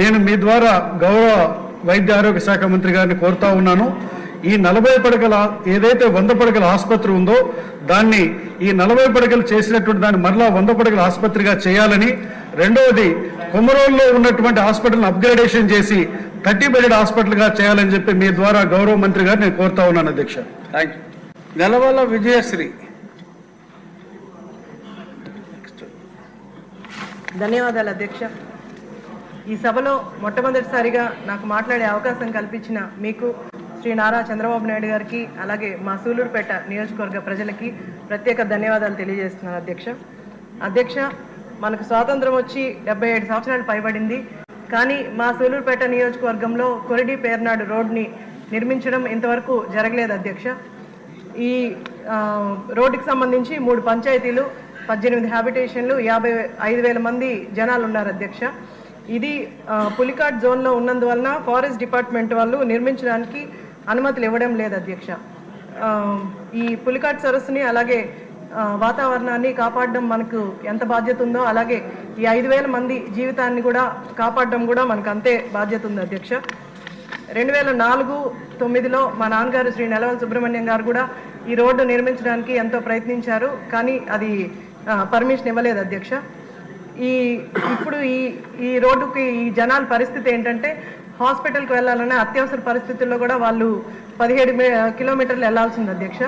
నేను మీ ద్వారా గౌరవ వైద్య ఆరోగ్య శాఖ మంత్రి గారిని కోరుతా ఉన్నాను. ఈ నలభై పడకల ఏదైతే వంద పడకల ఆసుపత్రి ఉందో దాన్ని ఈ నలభై పడకలు చేసినటువంటి దాన్ని మరలా వంద పడకల ఆసుపత్రిగా చేయాలని రెండవది కొమరోల్లో ఉన్నటువంటి హాస్పిటల్ని అప్గ్రేడేషన్ చేసి థర్టీ బెడెడ్ హాస్పిటల్గా చేయాలని చెప్పి మీ ద్వారా గౌరవ మంత్రి గారు నేను కోరుతా ఉన్నాను అధ్యక్ష. థ్యాంక్ యూ నెలవల్ల విజయశ్రీ. ధన్యవాదాలు అధ్యక్ష. ఈ సభలో మొట్టమొదటిసారిగా నాకు మాట్లాడే అవకాశం కల్పించిన మీకు శ్రీ నారా చంద్రబాబు నాయుడు గారికి అలాగే మా సూలూరుపేట నియోజకవర్గ ప్రజలకి ప్రత్యేక ధన్యవాదాలు తెలియజేస్తున్నాను అధ్యక్ష. అధ్యక్ష మనకు స్వాతంత్రం వచ్చి డెబ్బై ఏడు సంవత్సరాలు పైబడింది కానీ మా సూలూరుపేట నియోజకవర్గంలో కొరిడి పేర్నాడు రోడ్ని నిర్మించడం ఇంతవరకు జరగలేదు అధ్యక్ష. ఈ రోడ్డుకి సంబంధించి మూడు పంచాయతీలు పద్దెనిమిది హ్యాబిటేషన్లు యాభై ఐదు వేల మంది జనాలు ఉన్నారు అధ్యక్ష. ఇది పులికాట్ జోన్లో ఉన్నందువలన ఫారెస్ట్ డిపార్ట్మెంట్ వాళ్ళు నిర్మించడానికి అనుమతులు ఇవ్వడం లేదు అధ్యక్ష. ఈ పులికాట్ సరస్సుని అలాగే వాతావరణాన్ని కాపాడడం మనకు ఎంత బాధ్యత ఉందో అలాగే ఈ ఐదు వేల మంది జీవితాన్ని కూడా కాపాడడం కూడా మనకు అంతే బాధ్యత ఉంది అధ్యక్ష. రెండు వేల నాలుగు తొమ్మిదిలో మా నాన్నగారు శ్రీ నెలవల్ సుబ్రహ్మణ్యం గారు కూడా ఈ రోడ్డు నిర్మించడానికి ఎంతో ప్రయత్నించారు కానీ అది పర్మిషన్ ఇవ్వలేదు అధ్యక్ష. ఈ ఇప్పుడు ఈ ఈ రోడ్డుకి ఈ జనాల పరిస్థితి ఏంటంటే హాస్పిటల్కి వెళ్ళాలనే అత్యవసర పరిస్థితుల్లో కూడా వాళ్ళు పదిహేడు కిలోమీటర్లు వెళ్ళాల్సింది అధ్యక్ష.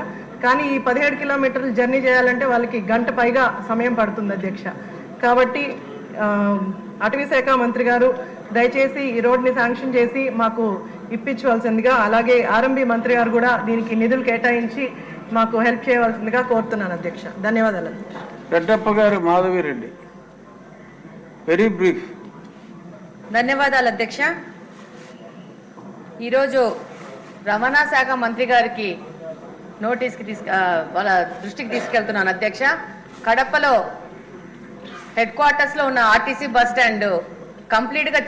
కానీ ఈ పదిహేడు కిలోమీటర్లు జర్నీ చేయాలంటే వాళ్ళకి గంట పైగా సమయం పడుతుంది అధ్యక్ష. కాబట్టి అటవీ శాఖ మంత్రి గారు దయచేసి ఈ రోడ్ని శాంక్షన్ చేసి మాకు ఇప్పించవలసిందిగా అలాగే ఆర్ఎంబి మంత్రి గారు కూడా దీనికి నిధులు కేటాయించి మాకు హెల్ప్ చేయవలసిందిగా కోరుతున్నాను అధ్యక్ష. ధన్యవాదాలు అధ్యక్ష. రెడ్డప్ప గారు మాధవిరెడ్డి. వెరీ బ్రీఫ్ ధన్యవాదాలు అధ్యక్ష. ఈరోజు రవాణా శాఖ మంత్రి గారికి నోటీస్కి తీసుకు వాళ్ళ దృష్టికి తీసుకెళ్తున్నాను అధ్యక్ష. కడపలో హెడ్ క్వార్టర్స్లో ఉన్న ఆర్టీసీ బస్ స్టాండ్ కంప్లీట్గా